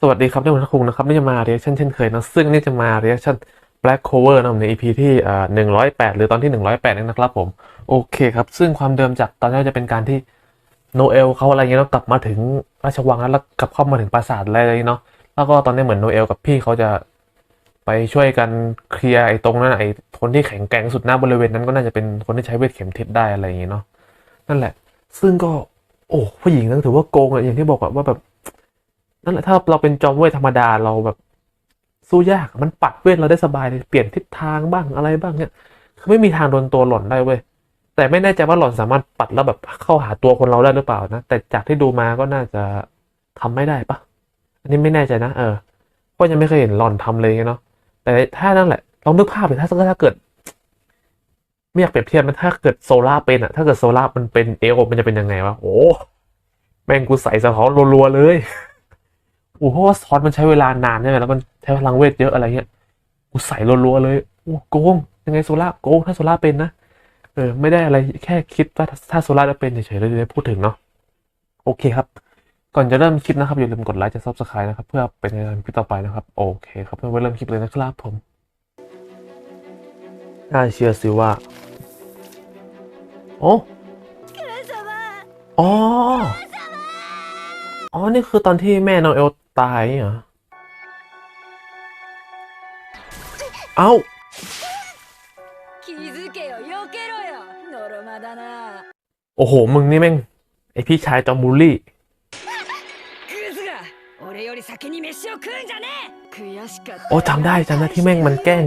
สวัสดีครับนี่ผมทักคุงนะครับนี่จะมาเรียกชั่นเช่นเคยนะซึ่งนี่จะมาเรียกชั่น Black Cover นะผมใน EP ที่อ่าหนึ่งร้อยแปดหรือตอนที่หนึ่งร้อยแปดนี่นะครับผมโอเคครับซึ่งความเดิมจากตอนแรกจะเป็นการที่โนเอลเขาอะไรเงี้ยเนาะกลับมาถึงราชวังแล้วกลับเข้ามาถึงปราสาทอะไรอย่างเงี้ยเนาะแล้วก็ตอนนี้เหมือนโนเอลกับพี่เขาจะไปช่วยกันเคลียร์ไอ้ตรงนั้นไอ้คนที่แข็งแกร่งสุดหน้าบริเวณนั้นก็น่าจะเป็นคนที่ใช้เวทเข็มทิศได้อะไรอย่างเงี้ยเนาะนั่นแหละ ซึ่งก็โอ้ผู้หญิงนั่นถือว่าโกงอะอย่างที่บอกอะว่าแบบ นั่นแหละถ้าเราเป็นจอมเวทธรรมดาเราแบบสู้ยากมันปัดเวทเราได้สบายเลยเปลี่ยนทิศทางบ้างอะไรบ้างเนี่ยคือไม่มีทางโดนตัวหล่อนได้เว้ยแต่ไม่แน่ใจว่าหล่อนสามารถปัดแล้วแบบเข้าหาตัวคนเราได้หรือเปล่านะแต่จากที่ดูมาก็น่าจะทำไม่ได้ปะอันนี้ไม่แน่ใจนะเออก็ยังไม่เคยเห็นหล่อนทำเลยเนาะแต่ถ้านั่นแหละลองนึกภาพเลยถ้าถ้าเกิดไม่อยากเปรียบเทียบมันถ้าเกิดโซล่าเป็นอะถ้าเกิดโซล่ามันเป็นเอลมันจะเป็นยังไงวะโอ้แม่งกูใส่สะท้อนรัวๆเลย โอ้เพราะว่าซอสมันใช้เวลานานใช่ไหมแล้วมันใช้พลังเวทเยอะอะไรเงี้ยกูใส่รัวๆเลยโอ้โกงยังไงโซล่าโกงถ้าโซล่าเป็นนะเออไม่ได้อะไรแค่คิดว่าถ้าโซล่าจะเป็นเฉยๆเลยได้พูดถึงเนาะโอเคครับ ก่อนจะเริ่มคลิปนะครับ อย่าลืมกดไลค์จะซับสไครต์นะครับ เพื่อเป็นในคลิปต่อไปนะครับ โอเคครับเพื่อไปเริ่มคลิปเลยนะครับผมน่าเชื่อสิว่า โอ้อ๋อ อ๋อ นี่คือตอนที่แม่น้องเอล ตายเหรอ เอ้าโอ้โห มึงนี่แม่ง ไอพี่ชายจอมบูลลี่โอ้จำได้จำได้ที่แม่งมันแกล้ง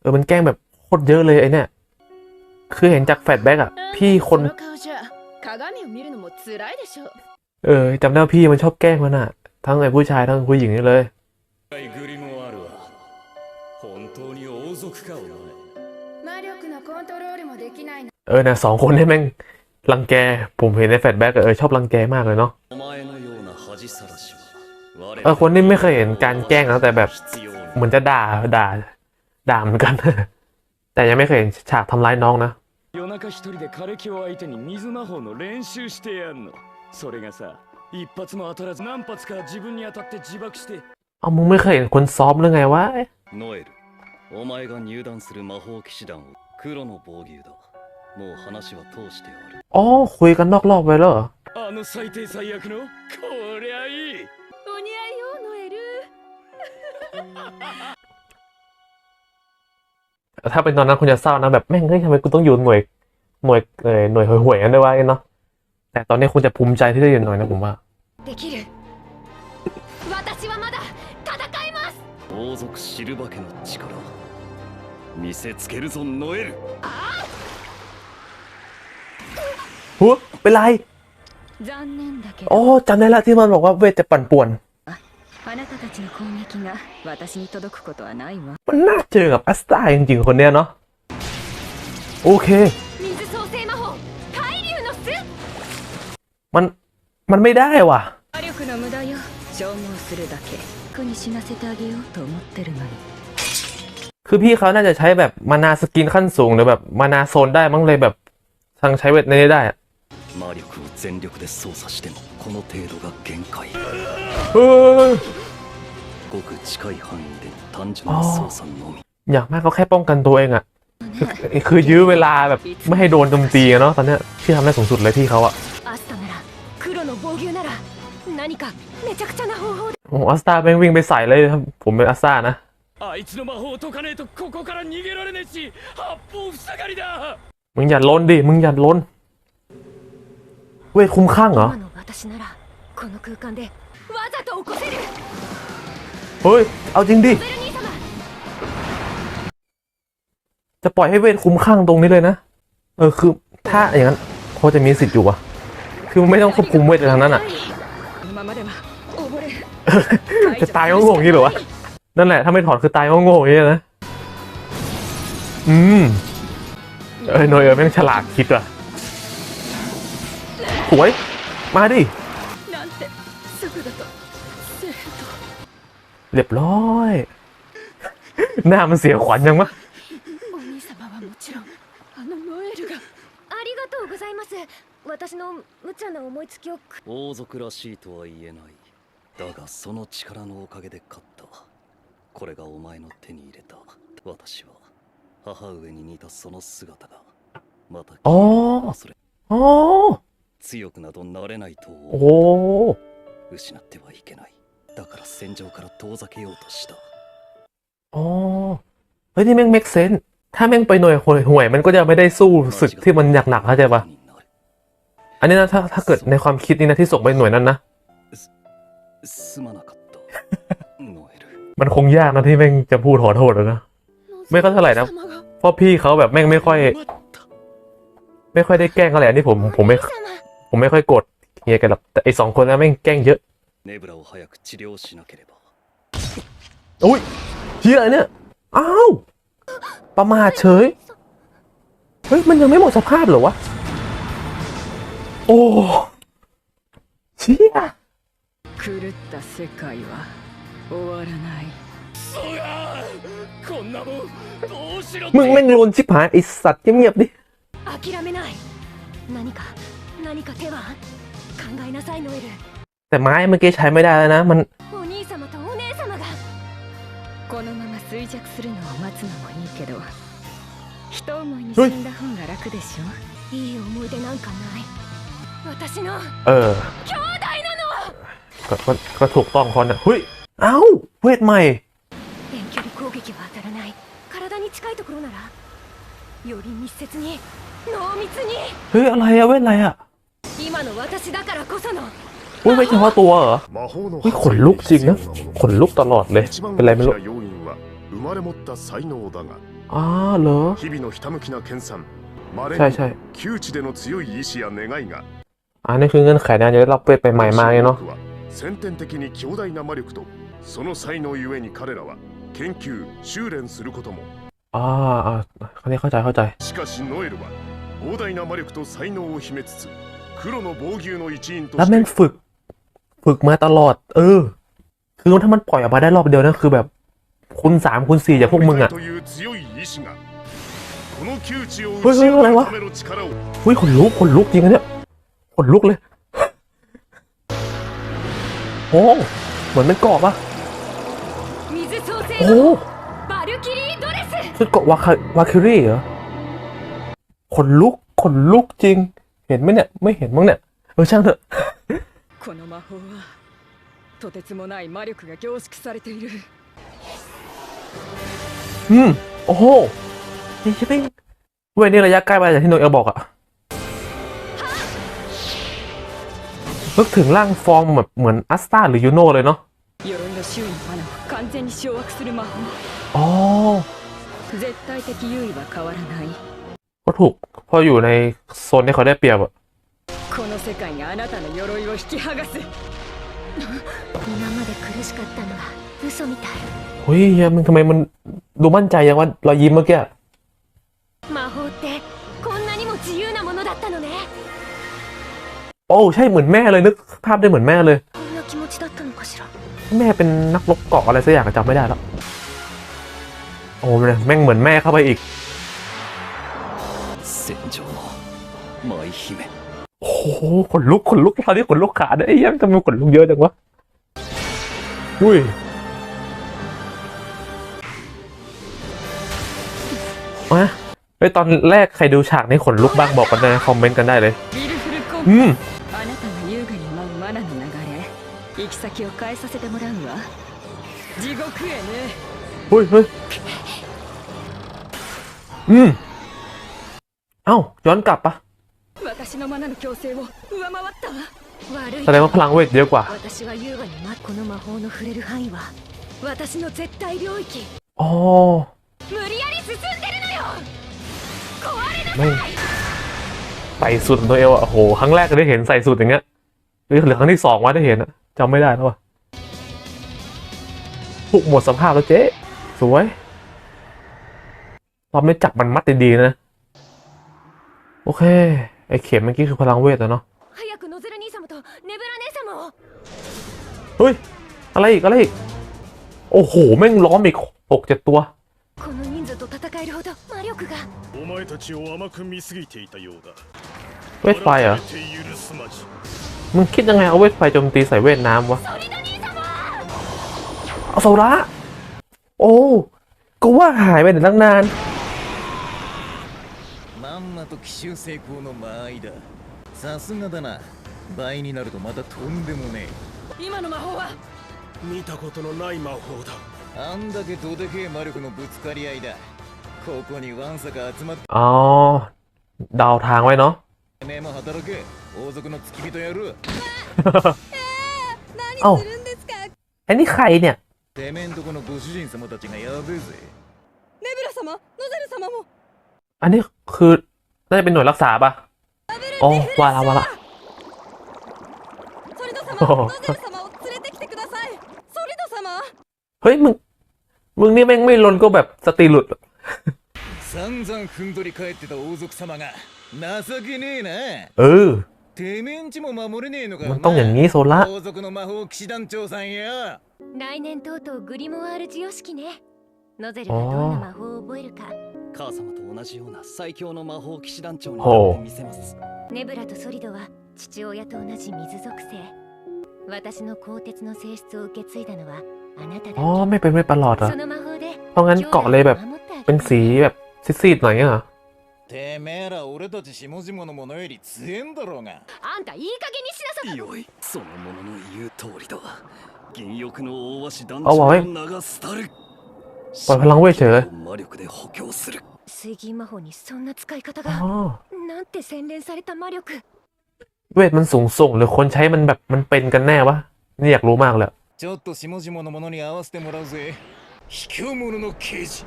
เออมันแกล้งแบบโคตรเยอะเลยไอเนี่ย คือเห็นจากแฟลชแบ็กอะพี่คนเออจำได้พี่มันชอบแกล้งมันอะ ทั้งไอผู้ชายทั้งผู้หญิงนี่เลย グリモワールは本当に王族かお前魔力のコントロールもできないの เออนะสองคนนี่แม่งรังแก ผมเห็นในแฟลชแบ็กเออชอบรังแกมากเลยเนาะ お前のような恥さらしは我 เออคนที่ไม่เคยเห็นการแกล้งนะแต่แบบ 必要 เหมือนจะด่าด่า ด่าเหมือนกัน แต่ยังไม่เคยเห็นฉากทำร้ายน้องนะ 夜中一人で枯れ木を相手に水魔法の練習してやんのそれがさ 一発も当たらず何発か自分に当たって自爆して เอามึงไม่เคยเห็นคนซ้อมหรือไงวะเอ๊ะ ノエルお前が入団する魔法騎士団を黒の防御だもう話は通してある อ๋อคุยกันนอกรอบไปแล้วเหรอ あの最低最悪のこりゃいいお似合いよノエル ถ้าเป็นตอนนั้นคุณจะเศร้านะแบบแม่งเฮ้ยทำไมกูต้องอยู่หน่วยหน่วยเออหน่วยห่วยๆกันด้วยวะเนาะแต่ตอนนี้คุณจะภูมิใจที่ได้อยู่หน่อยนะผมว่า できる私はまだ戦います王族シルバ家の力見せつけるぞノエル หัวเป็นไร 残念だけ อ๋อจำได้ละที่มันบอกว่าเวทจะปั่นป่วน あなたたちの攻撃が私に届くことはないわ มันน่าเจอกับอัสตาจริงๆคนเนี้ยเนาะโอเค 水創生魔法海流の巣 มัน มันไม่ได้ว่ะ 魔力の無駄よ消耗するだけ苦に死なせてあげようと思ってるのに คือพี่เขาน่าจะใช้แบบมานาสกินขั้นสูงหรือแบบมานาโซนได้มั้งเลยแบบทางใช้เวทในนี้ได้อะ 魔力を全力で操作してもこの程度が限界 เฮ้ย ごく近い範囲での単純な操作のみ อย่างมากก็แค่ป้องกันตัวเองอะคือคือยื้อเวลาแบบไม่ให้โดนโจมตีอะเนาะตอนเนี้ยที่ทำได้สูงสุดเลยพี่เขาอะ 何かめちゃくちゃな方法で โอ้อัสตาแม่งวิ่งไปใส่เลยครับผมเป็นอัสตานะ あいつの魔法を解かねえとここから逃げられねえし八方塞がりだ มึงอย่าล้นดิ มึงอย่าล้น เวทคุ้มข้างเหรอ 今の私ならこの空間でわざと起こせる เฮ้ย เอาจริงดิ ベル兄様 จะปล่อยให้เวทคุ้มข้างตรงนี้เลยนะ เออคือถ้าอย่างนั้นพอจะมีสิทธิ์อยู่อะคือมันไม่ต้องควบคุมเวททางนั้นอะ このままでは溺れ จะตายก็งงอย่างนี้เหรอวะ นั่นแหละ ถ้าไม่ถอนคือตายก็งงอย่างนี้นะ อืม เออหน่วยเออแม่งฉลาดคิดว่ะสวย มาดิ なんて速度と精度 เรียบร้อย หน้ามันเสียขวัญยังมะ お兄様はもちろんあのノエルがありがとうございます私の無茶な思いつきを王族らしいとは言えない だがその力のおかげで勝ったこれがお前の手に入れた私は母上に似たその姿がまた อ๋อ それ อ๋อ 強くなどなれないと โอ้โห 失ってはいけないだから戦場から遠ざけようとした อ๋อเฮ้ยนี่แม่ง make sense ถ้าแม่งไปหน่วยห่วยๆมันก็จะไม่ได้สู้ศึกที่มันหนักๆเข้าใจปะ になる อันนี้นะถ้าถ้าเกิดในความคิดนี้นะที่ส่งไปหน่วยนั้นนะ すまなかったノエル มันคงยากนะที่แม่งจะพูดขอโทษแล้วนะ ไม่ก็เท่าไหร่นะ เพราะพี่เขาแบบแม่งไม่ค่อย 待った ไม่ค่อยได้แกล้งอะไรอันนี้ผมผมไม่ผมไม่ค่อยโกรธเฮียกันหรอกแต่ไอสองคนนั้นแม่งแกล้งเยอะ ネブラを早く治療しなければ อุ้ยเฮียอะไรเนี่ยอ้าวประมาทเฉยเฮ้ยมันยังไม่หมดสภาพเหรอวะโอ้เชี่ย 狂った世界は終わらない そうやこんなもんどうしろっ มึงแม่งโลนชิบหายไอสัตว์เงียบๆดิ 諦めない何か何か手は考えなさいノエル แต่ไม้เมื่อกี้ใช้ไม่ได้แล้วนะ มัน お兄様とお姉様がこのまま衰弱するのを待つのもいいけど一思いに死んだ方が楽でしょいい思い出なんかない私の เออ 兄弟なの ก็ก็ก็ถูกต้องคนอ่ะเฮ้ยเอ้าเวทใหม่ 遠距離攻撃は当たらない体に近いところならより密接に濃密に เฮ้ยอะไรอะเวทอะไรอะ 今の私だからこその อุ้ยไม่เฉพาะตัวเหรอ 魔法の เฮ้ยขนลุกจริงนะขนลุกตลอดเลย 一番 เป็นไร 大 ไม่ き รู้ な要因は生まれ持った才能だが อ๋อเหรอ 日々のひたむきな研鑽まれ ใช่ に ใช่ 窮地での強い意志や願いが อันนี้คือเงื่อนไขในการจะได้รับเวทใหม่ๆมาเนี่ยเนาะ 僕は 先天的に強大な魔力とその才能ゆえに彼らは研究修練することも อ่าอ่าคราวนี้เข้าใจเข้าใจ しかしノエルは膨大な魔力と才能を秘めつつ黒の防御の一員と แล้ว し แม่ง て ฝึก ฝึกมาตลอด เออ คือถ้ามันปล่อยออกมาได้รอบเดียวนะคือแบบคูณสามคูณสี่จากพวกมึงอ่ะ という強い意志がこの窮地をเฮ้ย 打ち เฮ้ยอะไร 破 วะ るための力を อุ้ยขนลุกขนลุกจริงอะเนี่ยขนลุกเลย โอ้เหมือนเป็นเกาะปะโอ้ชุดเกาะวาคาวาคิรีเหรอขนลุกขนลุกจริง เห็นไหมเนี่ย ไม่เห็นมั้งเนี่ย เออช่างเถอะอืม โอ้โหนี่ใช่ไหมเว้ยนี่ระยะใกล้ไปจากที่โนกเอลบอกอะ นึกถึงร่างฟอร์มแบบเหมือนอัสตาหรือยูโนเลยเนาะโอก็ถูกพออยู่ในโซนที่เขาได้เปรียบอะเฮ้ยมันทำไมมันดูมั่นใจอย่างว่ารอยยิ้มเมื่อกี้ โอ้ใช่เหมือนแม่เลยนึกภาพได้เหมือนแม่เลย แม่เป็นนักลบเกาะอะไรสักอย่างจำไม่ได้แล้ว โอ้แม่งเหมือนแม่เข้าไปอีกโอ้โหขนลุกขนลุกคราวนี้ขนลุกขาเได้ยังทำไมขนลุกเยอะจังวะอุ้ยมะไอตอนแรกใครดูฉากนี้ขนลุกบ้างบอกกันในคอมเมนต์กันได้เลย อืม 行き先を変えさせてもらうわ地獄へね เฮ้ยเฮ้ยอืม เอ้า ย้อนกลับปะ 私のマナの強制を上回ったわ悪い แสดงว่าพลังเวทเยอะกว่า 私は優雅に待この魔法の触れる範囲は私の絶対領域 อ๋อ 無理やり進んでるのよ壊れな ไม่ใส่สุดของตัวเอวอะโอ้โห ครั้งแรกก็ได้เห็นใส่สุดอย่างเงี้ยหรือหรือครั้งที่สองวะได้เห็นอะ จำไม่ได้แล้ววะถูกหมดสภาพแล้วเจ๊ สวยเราไม่จับมันมัดดีๆนะ โอเค ไอ้เข็มเมื่อกี้คือพลังเวทอะเนาะเฮ้ย อะไรอีก อะไรอีก โอ้โห แม่งล้อมอีกหกเจ็ดตัวเวทไฟเหร มึงคิดยังไงเอาเวทไฟโจมตีใส่เวทน้ำวะ ソリド兄様 เอาโซระโอ้ก็ว่าหายไปไหนตั้งนาน まんまと奇襲成功の間合いださすがだな倍になるとまたとんでもね今の魔法は見たことのない魔法だえあんだけどでけえ魔力のぶつかり合いだここにわんさか集まって อ๋อเดาทางไว้เนาะ めえも働け王族の付き人やる เอ้าไอ้นี่ใครเนี่ย てめえんとこのご主人様たちがやべえぜネブラ様ノゼル様も อันนี้คือน่าจะเป็นหน่วยรักษาปะอ๋อว่าละว่าละ ソリドおう様ノゼル様を連れてきてくださいソリド様 เฮ้ยมึง มึงนี่แม่งไม่ลนก็แบบสติหลุด 散々ふんどり返ってた王族様が 情けねえな เออ てめえんちも守れねえのか มันต้องอย่างนี้โซละ 王族の魔法騎士団長さんや来年とうとうグリモワール授与式ねノゼルがどんな魔法を覚えるか母様と同じような最強の魔法騎士団長にほうなってみせますネブラとソリドは父親と同じ水属性私の鋼鉄の性質を受け継いだのはあなただ อ๋อไม่เป็นไม่ประหลอดเหรอ その魔法で เพราะงั้นเกาะเลยแบบ 守ってあげる เป็นสีแบบซีดๆหน่อยอ่ะ てめえら俺たち下々の者より強えんだろうがあんたいい加減にしなさいよいその者の言う通りだ銀翼の大鷲団あわい長の名が廃るปล่อยพลังเวทเฉย 魔力で補強する水銀魔法にそんな使い方 อ๋อ がなんて洗練された魔力 เวทมันสูงส่งหรือคนใช้มันแบบมันเป็นกันแน่วะนี่อยากรู้มากเลย ちょっと下々の者に合わせてもらうぜ卑怯者の刑事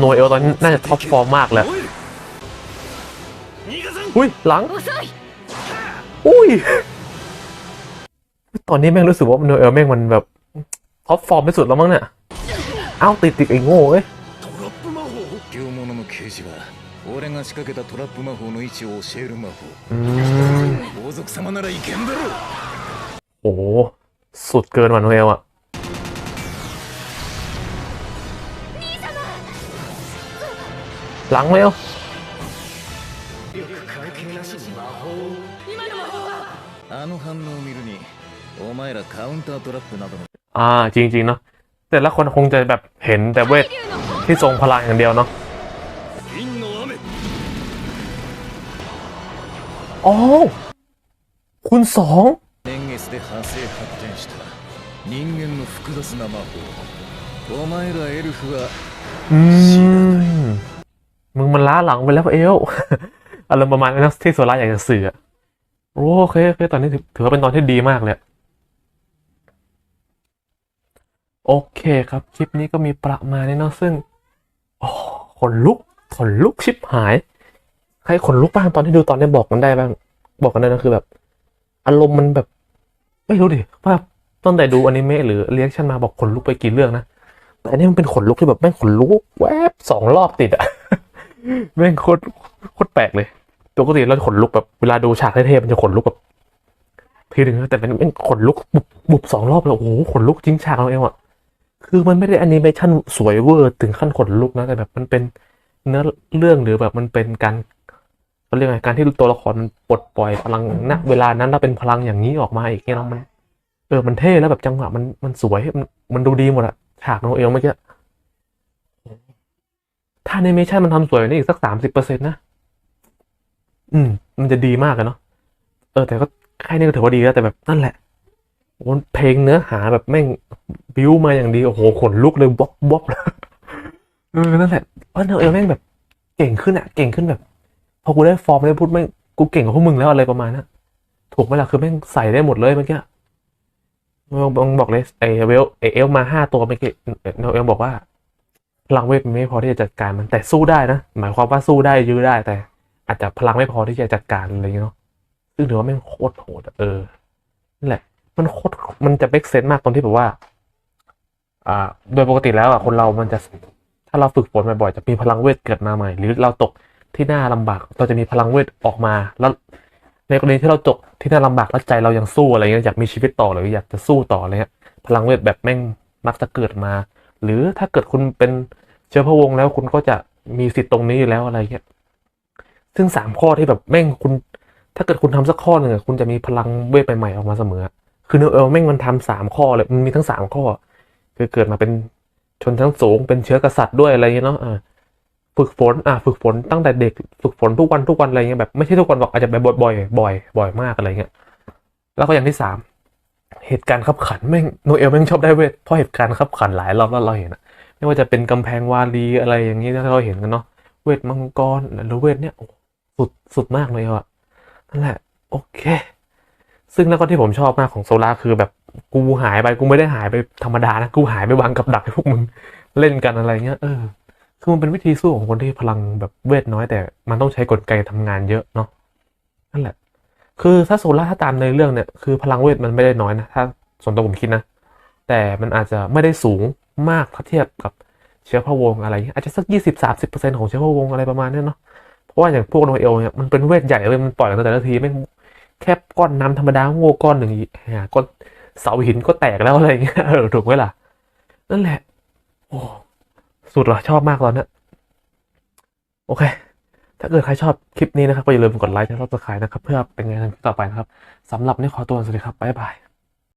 โนเอลตอนนี้น่าจะท็อปฟอร์มมากเลย 逃がさん อุ้ยหลัง 遅い อุ้ย ตอนนี้แม่งรู้สึกว่าโนเอลแม่งมันแบบท็อปฟอร์มที่สุดแล้วมั้งเนี่ย เอ้าติดติดไอ้โง่เอ้ย トラップ魔法卑怯者の刑事は俺が仕掛けたトラップ魔法の位置を教える魔 อืม 法王族様ならいけんだろ โอ้โหสุดเกินว่ะโนเอลอะ หลังเร็ว あの反応を見るにお前らカウンタートラップなどの อ่า จริงๆเนาะแต่ละคนคงจะแบบเห็นแต่เวทที่ทรงพลังอย่างเดียวเนาะ 銀の雨 อ๋อคุณสอง 年月で派生発展した人間の複雑な魔法お前らエルフは อื มึงมันล้าหลังไปแล้วเอลอารมณ์ประมาณนั้นที่โซล่าอยากจะสื่ออะโอเคโอเคตอนนี้ถือว่าเป็นตอนที่ดีมากเลยโอเคครับ คลิปนี้ก็มีประมาณนี้เนาะซึ่งโอ้ขนลุกขนลุกชิบหาย ใครขนลุกบ้างตอนที่ดูตอนนี้บอกกันได้บ้างบอกกันได้นะคือแบบ อารมณ์มันแบบ ไม่รู้ดิว่าตั้งแต่ดูอนิเมะหรือเรียกชันมาบอกขนลุกไปกี่เรื่องนะแต่อันนี้มันเป็นขนลุกที่แบบแม่งขนลุกแวบสองรอบติดอะ แม่งโคตรโคตรแปลกเลยปกติเราขนลุกแบบเวลาดูฉากเท่ๆมันจะขนลุกแบบทีหนึ่งแต่เป็นแม่งขนลุกบุบบุบสองรอบเลยโอ้โหขนลุกจริงฉากเราเองอะคือมันไม่ได้แอนิเมชันสวยเวอร์ถึงขั้นขนลุกนะ แต่แบบมันเป็นเนื้อเรื่องหรือแบบมันเป็นการเขาเรียกไงการที่ตัวละครมันปลดปล่อยพลังณเวลานั้นแล้วเป็นพลังอย่างนี้ออกมาอีกเนี่ยมัน เออมันเท่แล้วแบบจังหวะมันมันสวยมันมันดูดีหมดอะฉากโนเอลเมื่อกี้ ถ้าแอนิเมชันมันทำสวยกว่านี้อีกสักสามสิบเปอร์เซ็นต์นะ อืม มันจะดีมากเลยเนาะ เออ แต่ก็แค่นี้ก็ถือว่าดีแล้วแต่แบบนั่นแหละโอ้เพลงเนื้อหาแบบแม่งบิวมาอย่างดี โอ้โห ขนลุกเลยบ๊อบบ๊อบเลยเออ นั่นแหละเออเออแม่งแบบ เก่งขึ้นอะเก่งขึ้นแบบ พอกูได้ฟอร์มได้พูดแม่งกูเก่งกว่าพวกมึงแล้วอะไรประมาณนั้นถูกไหมล่ะคือแม่งใส่ได้หมดเลยเมื่อกี้บองบอกเลยไอเวลไอเอลมาห้าตัวเมื่อกี้เอลบอกว่า พลังเวทมันไม่พอที่จะจัดการมันแต่สู้ได้นะ หมายความว่าสู้ได้ยื้อได้แต่ อาจจะพลังไม่พอที่จะจัดการอะไรอย่างเงี้ยเนาะซึ่งถือว่าแม่งโคตรโหดเออนั่นแหละ มันโคตรมันจะเบกเซนมากตรงที่แบบว่า อ่า โดยปกติแล้วอะคนเรามันจะถ้าเราฝึกฝนบ่อยๆจะมีพลังเวทเกิดมาใหม่ หรือเราตกที่หน้าลำบากเราจะมีพลังเวทออกมา แล้วในกรณีที่เราตกที่หน้าลำบากแล้วใจเรายังสู้อะไรเงี้ยอยากมีชีวิตต่อหรืออยากจะสู้ต่ออะไรเงี้ยพลังเวทแบบแม่งมักจะเกิดมา หรือถ้าเกิดคุณเป็น เชื้อพระวงศ์แล้วคุณก็จะมีสิทธิ์ตรงนี้อยู่แล้วอะไรเงี้ย ซึ่งสามข้อที่แบบแม่งคุณ ถ้าเกิดคุณทำสักข้อหนึ่งคุณจะมีพลังเวทใหม่ๆออกมาเสมอ คือโนเอลแม่งมันทำสามข้อเลยมันมีทั้งสามข้อ คือเกิดมาเป็นชนชั้นสูง เป็นเชื้อกษัตริย์ด้วยอะไรเงี้ยเนาะอ่าฝึกฝนอ่าฝึกฝนตั้งแต่เด็กฝึกฝนทุกวันทุกวันอะไรเงี้ยแบบไม่ใช่ทุกวันหรอกอาจจะแบบบ่อยบ่อยบ่อยมากอะไรเงี้ยแล้วก็อย่างที่สามเหตุการณ์ขับขันแม่งโนเอลแม่งชอบได้เวทเพราะเหตุการณ์ขับขันหลายรอบแล้วเราเห็นอะ ไม่ว่าจะเป็นกำแพงวาลีอะไรอย่างนี้ที่เราเห็นกันเนาะเวทมังกรหรือเวทเนี่ยสุดสุดมากเลยอะนั่นแหละ โอเค ซึ่งแล้วก็ที่ผมชอบมากของโซล่าคือแบบกูหายไปกูไม่ได้หายไปธรรมดานะกูหายไปวางกับดักให้พวกมึงเล่นกันอะไรเงี้ยเออคือมันเป็นวิธีสู้ของคนที่พลังแบบเวทน้อย แต่มันต้องใช้กลไกทำงานเยอะเนาะนั่นแหละ คือถ้าโซล่าถ้าตามในเรื่องเนี่ยคือพลังเวทมันไม่ได้น้อยนะถ้าส่วนตัวผมคิดนะ แต่มันอาจจะไม่ได้สูงมากถ้าเทียบกับเชื้อพระวงศ์อะไร อาจจะสักยี่สิบสามสิบเปอร์เซ็นต์ของเชื้อพระวงศ์อะไรประมาณนี้เนาะเพราะว่าอย่างพวกโนเอลเนี่ยมันเป็นเวทใหญ่เลยมันปล่อยกันแต่ละทีไม่แค่ก้อนน้ำธรรมดาโง่ก้อนหนึ่งอีกหาก้อนเสาหินก็แตกแล้วอะไรเงี้ยเออถูกไหมล่ะ นั่นแหละ โอ้สุดเหรอชอบมากตอนนี้โอเค ถ้าเกิดใครชอบคลิปนี้นะครับก็อย่าลืมกดไลค์และซับสไครต์นะครับ เพื่อเป็นไงานต่อไปนะครับสำหรับนี่ขอตัวสวัสดีครับบ๊ายบาย